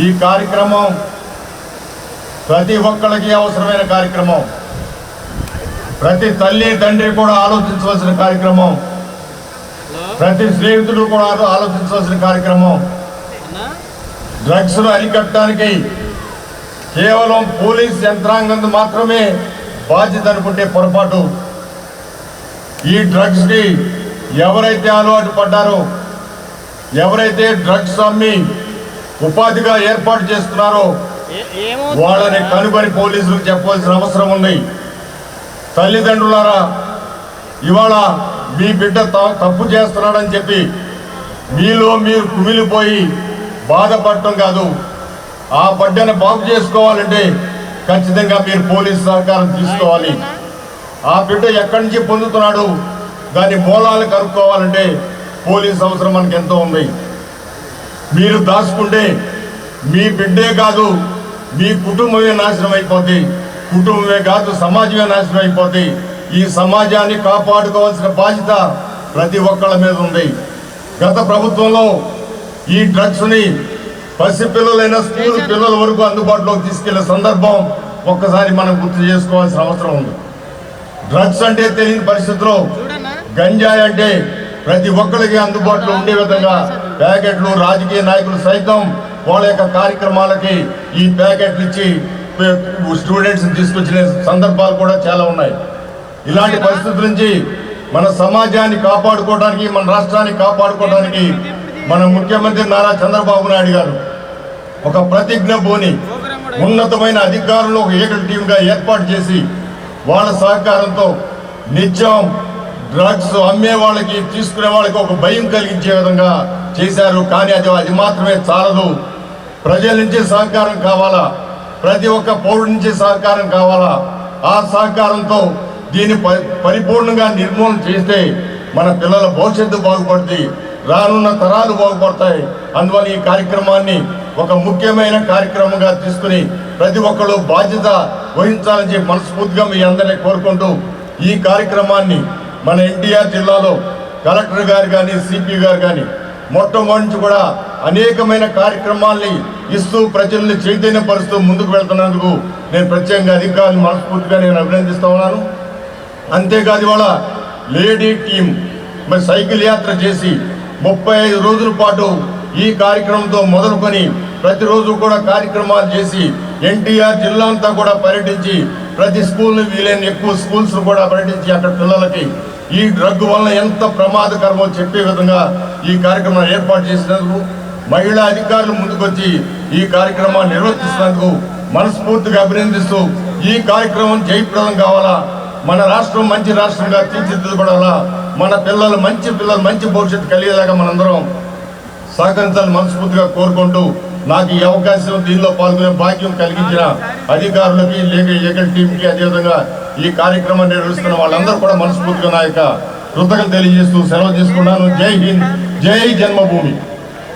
ఈ కార్యక్రమం ప్రతి ఒక్కరికి అవసరమైన కార్యక్రమం. ప్రతి తల్లి తండ్రి కూడా ఆలోచించవలసిన కార్యక్రమం. ప్రతి స్నేహితుడు కూడా ఆలోచించవలసిన కార్యక్రమం. డ్రగ్స్ను అరికట్టడానికి కేవలం పోలీస్ యంత్రాంగం మాత్రమే బాధ్యత అనుకుంటే పొరపాటు. ఈ డ్రగ్స్కి ఎవరైతే అలవాటు పడ్డారో ఎవరైతే డ్రగ్స్ అమ్మి ఉపాధిగా ఏర్పాటు చేస్తున్నారో వాళ్ళని కనుగొని పోలీసులకు చెప్పవలసిన అవసరం ఉంది. తల్లిదండ్రులారా ఇవాళ మీ బిడ్డ తప్పు చేస్తున్నాడని చెప్పి మీలో మీరు కుమిలిపోయి బాధపడటం కాదు. ఆ బిడ్డను బాగు చేసుకోవాలంటే ఖచ్చితంగా మీరు పోలీసు సహకారం తీసుకోవాలి. ఆ బిడ్డ ఎక్కడి నుంచి పొందుతున్నాడు? దాని మూలాలు కనుక్కోవాలంటే పోలీస్ అవసరం మనకి ఎంతో ఉంది. మీరు దాచుకుంటే మీ బిడ్డే కాదు మీ కుటుంబమే నాశనం అయిపోద్ది కుటుంబమే కాదు సమాజమే నాశనం అయిపోద్ది ఈ సమాజాన్ని కాపాడుకోవాల్సిన బాధ్యత ప్రతి ఒక్కళ్ళ మీద ఉంది. గత ప్రభుత్వంలో ఈ డ్రగ్స్ని పసిపిల్లలైన స్కూల్ పిల్లల వరకు అందుబాటులోకి తీసుకెళ్ళే సందర్భం ఒక్కసారి మనం గుర్తు చేసుకోవాల్సిన అవసరం ఉంది. డ్రగ్స్ అంటే తెలియని పరిస్థితిలో గంజాయి అంటే ప్రతి ఒక్కరికి అందుబాటులో ఉండే విధంగా ప్యాకెట్లు రాజకీయ నాయకులు సైతం వాళ్ళ యొక్క కార్యక్రమాలకి ఈ ప్యాకెట్లు ఇచ్చి స్టూడెంట్స్ తీసుకొచ్చిన సందర్భాలు కూడా చాలా ఉన్నాయి. ఇలాంటి పరిస్థితుల నుంచి మన సమాజాన్ని కాపాడుకోవడానికి మన రాష్ట్రాన్ని కాపాడుకోవడానికి మన ముఖ్యమంత్రి నారా చంద్రబాబు నాయుడు గారు ఒక ప్రతిజ్ఞ బోని ఉన్నతమైన అధికారులు ఒక ఏకల్ టీంగా ఏర్పాటు చేసి వాళ్ళ సహకారంతో నిత్యం డ్రగ్స్ అమ్మే వాళ్ళకి తీసుకునే వాళ్ళకి ఒక భయం కలిగించే విధంగా చేశారు. కానీ అది అది మాత్రమే చాలదు. ప్రజల నుంచి సహకారం కావాలా? ప్రతి ఒక్క పౌరుడి నుంచి సహకారం కావాలా? ఆ సహకారంతో దీన్ని ప- పరిపూర్ణంగా నిర్మూలన చేస్తే మన పిల్లల భవిష్యత్తు బాగుపడుతుంది రానున్న తరాలు బాగుపడతాయి. అందువల్ల ఈ కార్యక్రమాన్ని ఒక ముఖ్యమైన కార్యక్రమంగా తీసుకుని ప్రతి ఒక్కరు బాధ్యత వహించాలని చెప్పి మనస్ఫూర్తిగా మీ అందరినీ కోరుకుంటూ ఈ కార్యక్రమాన్ని మన ఎన్టీఆర్ జిల్లాలో కలెక్టర్ గారు కానీ సిపి గారు కానీ మొట్టమొదటి నుంచి కూడా అనేకమైన కార్యక్రమాల్ని ఇస్తూ ప్రజల్ని చైతన్యపరుస్తూ ముందుకు వెళ్తున్నందుకు నేను ప్రత్యేకంగా అధికారులు మనస్ఫూర్తిగా నేను అభినందిస్తూ ఉన్నాను. అంతేకాదు ఇవాళ లేడీ టీం మరి సైకిల్ యాత్ర చేసి ముప్పై ఐదు రోజుల పాటు ఈ కార్యక్రమంతో మొదలుకొని ప్రతిరోజు కూడా కార్యక్రమాలు చేసి ఎన్టీఆర్ జిల్లా అంతా కూడా పర్యటించి ప్రతి స్కూల్ని వీలైన ఎక్కువ స్కూల్స్ కూడా పర్యటించి అక్కడ పిల్లలకి ఈ డ్రగ్ వల్ల ఎంత ప్రమాదకరమో చెప్పే విధంగా ఈ కార్యక్రమం ఏర్పాటు చేసినందుకు మహిళా అధికారులు ముందుకొచ్చి ఈ కార్యక్రమాన్ని నిర్వర్తిస్తున్నందుకు మనస్ఫూర్తిగా అభినందిస్తూ ఈ కార్యక్రమం జయప్రదం కావాలా? మన రాష్ట్రం మంచి రాష్ట్రంగా తీర్చిదిద్దబడాలా? మన పిల్లలు మంచి పిల్లలు మంచి భవిష్యత్తు కలిగేలాగా మనందరం సహకరించాలని మనస్ఫూర్తిగా కోరుకుంటూ నాకు ఈ అవకాశం దీనిలో పాల్గొనే భాగ్యం కలిగించిన అధికారులకి లేక ఏకల్ టీంకి అదేవిధంగా ఈ కార్యక్రమం నిర్వహిస్తున్న వాళ్ళందరూ కూడా మనస్ఫూర్తిగా నా యొక్క కృతజ్ఞతలు తెలియజేస్తూ సెలవు తీసుకున్నాను జై హింద్ జై జన్మభూమి.